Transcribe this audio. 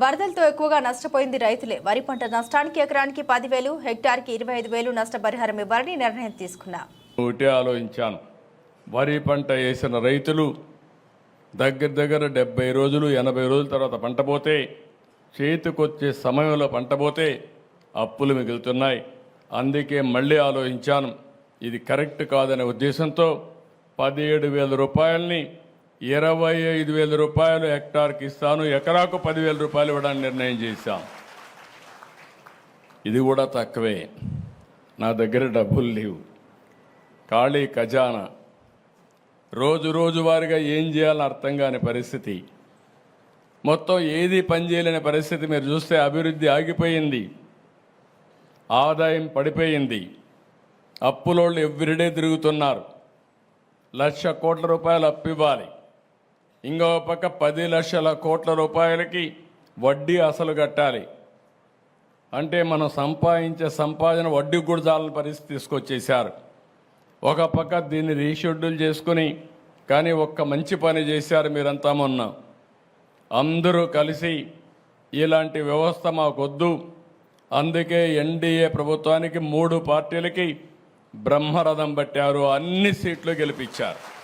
వరదలతో ఎక్కువగా నష్టపోయింది రైతులే. వరి పంట నష్టానికి ఎకరానికి పదివేలు హెక్టార్కి ఇరవై ఐదు వేలు నష్టపరిహారం ఇవ్వాలని నిర్ణయం తీసుకున్నా. ఒకటే ఆలోచించాను. వరి పంట వేసిన రైతులు దగ్గర దగ్గర డెబ్బై రోజులు ఎనభై రోజుల తర్వాత పంట పోతే చేతికొచ్చే సమయంలో పంట పోతే అప్పులు మిగులుతున్నాయి. అందుకే మళ్ళీ ఆలోచించాను. ఇది కరెక్ట్ కాదనే ఉద్దేశంతో పదిహేడు వేల రూపాయలని ఇరవై ఐదు వేల రూపాయలు హెక్టార్కి ఇస్తాను. ఎకరాకు పదివేల రూపాయలు ఇవ్వడానికి నిర్ణయం చేశాం. ఇది కూడా తక్కువే. నా దగ్గర డబ్బులు లేవు. ఖాళీ ఖజానా. రోజు రోజువారీగా ఏం చేయాలని అర్థం కాని పరిస్థితి. మొత్తం ఏది పనిచేయలేని పరిస్థితి మీరు చూస్తే అభివృద్ధి ఆగిపోయింది. ఆదాయం పడిపోయింది. అప్పులోళ్ళు ఎవ్రీడే తిరుగుతున్నారు. లక్ష కోట్ల రూపాయలు అప్పు ఇవ్వాలి. ఇంకో పక్క పది లక్షల కోట్ల రూపాయలకి వడ్డీ అసలు కట్టాలి. అంటే మనం సంపాదించే సంపాదన వడ్డీ కూడా చాలని పరిస్థితి తీసుకొచ్చేశారు. ఒక పక్క దీన్ని రీషెడ్యూల్ చేసుకుని కానీ ఒక్క మంచి పని చేశారు మీరంతా మొన్న. అందరూ కలిసి ఇలాంటి వ్యవస్థ మాకొద్దు. అందుకే ఎన్డీఏ ప్రభుత్వానికి మూడు పార్టీలకి బ్రహ్మరథం పట్టారు. అన్ని సీట్లు గెలిపించారు.